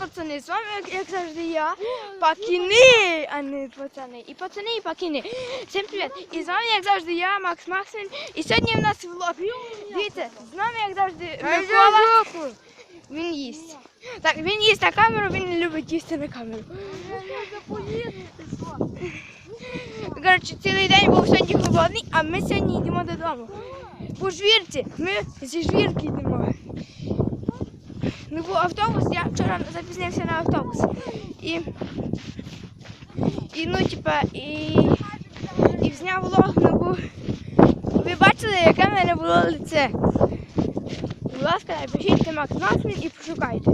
пацани, з вами, як, завжди, я, пакіни, а не пацани. І пацани, і пакіни. Всім привіт. І з вами, як завжди, я, Макс Максин. І сьогодні в нас влог. Дивіться, з нами, як завжди, Микола. Він їсть. Так, він їсть на камеру, він не любить їсти на камеру. Коротше, цілий день був сьогодні холодний, а ми сьогодні йдемо додому. По жвірці. Ми зі жвірки йдемо. Ну, був автобус, я вчора запізнився на автобус. І, і ну, типа, і, і зняв влог, ну, бо ви бачили, яке в мене було лице. Будь ласка, напишіть Макс Максмін і пошукайте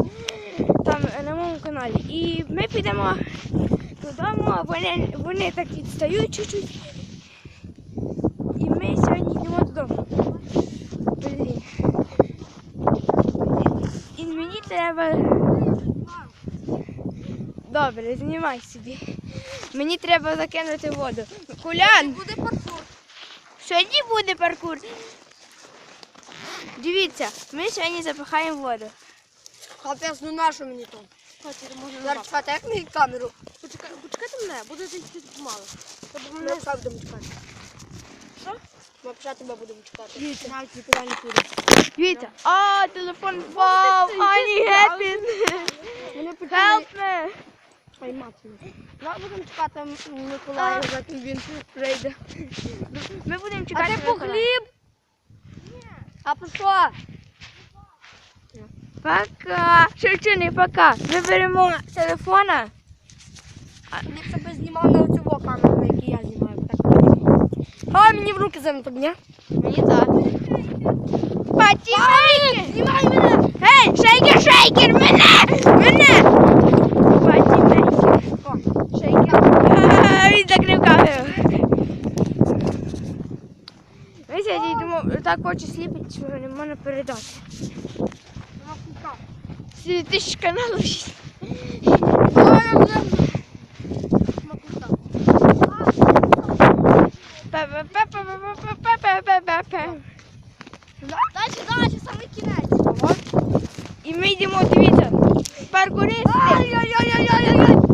там на моєму каналі. І ми підемо додому, вони, вони так відстають чуть-чуть. І ми сьогодні йдемо додому. Блін. Треба. Добре, знімай собі. Мені треба закинути воду. Кулян! Буде паркур. Сьогодні буде паркур. Дивіться, ми сьогодні запихаємо воду. Капець, ну нащо мені то? Зараз чекати, як мені камеру? Почекай, почекайте мене, буде зайти мало. Тобто мене будемо чекати. Що? Ми вже тебе будемо чекати. Дивіться. Навіть нікуди не піде. Дивіться. А, телефон впав, Ані happy. Мене Help me. Ай, мати. Ми будемо чекати Миколая, А. він прийде. Ми будемо А чекати. ти по хліб? А по що? Пока. Що пока. Ми беремо телефона. Ліпше би знімав на оцю камеру, на якій я знімаю. Так. А, мені в руки заміток, ні? Мені так. Патімейки. Знімай мене! Гей, шейкер, шейкер, мене! Мене! Патімейки. О, Шейкер. Він закрив камеру. Ми сьогодні йдемо, так очі сліпить, що не можна передати. Тисяч каналу. Пе-пе-пе-пе. Дальше, дальше, самий кінець. І ми йдемо, дивіться. Паркурист. Ай-яй-яй-яй-яй-яй.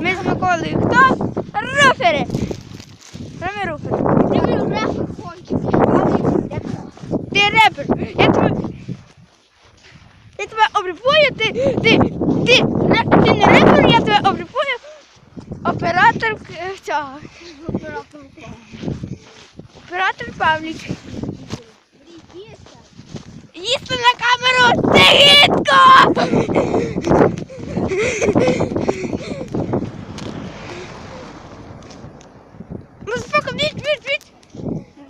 Ми з Миколою хто? Руфери. Саме руфери. Ти репер кончив. Ти репер. Я тебе. Я тебе обліпую, ти. Ти. Ти, ти не репер, я тебе обліпую. Оператор е, цього. Оператор Павлік. Їсти на камеру! Це гидко! Ну споко, біть, біть, біть!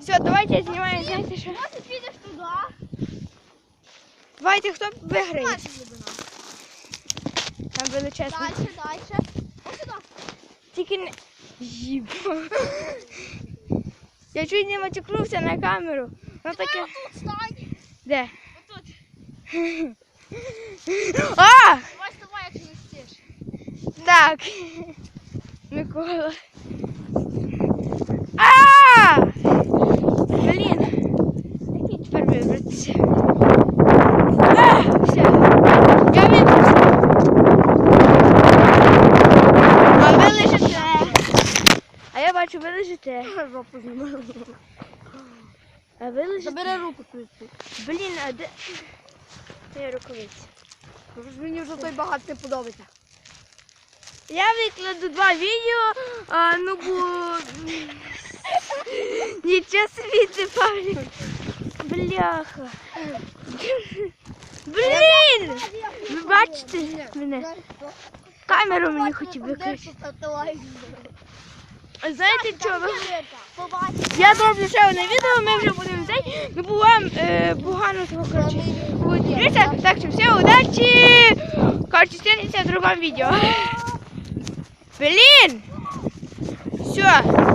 Все, давайте знімаємо, знаєте що? Може підеш туди? Давайте, хто виграє? Там величезно. Дальше, дальше. Ось сюди. Тільки не... Їб. Я чуть не матюкнувся на камеру. Ну таке. Де? Отут. А! Давай вставай, як не стиш. Так. Микола. А! Блін. Як мені тепер вибратися? А, все. Я вибрався. А ви лежите. А я бачу, ви лежите. Жопу знімаю. А ви лежите. Забери руку звідси. Блін, а де? Де рукавиці? Мені вже той багато не подобається. Я викладу два відео, а, ну бо нічого собі ти Павлік. Бляха. Блін! Ви бачите мене? Камеру мені хотів виключити. Знаєте чого? Побачиш. Я зроблю ще одне відео, ми вже будемо цей. Ну бо вам е, погано того коротше. буде. Так що все, удачі! Коротше, зустрінемося в другому відео. Блин! Все.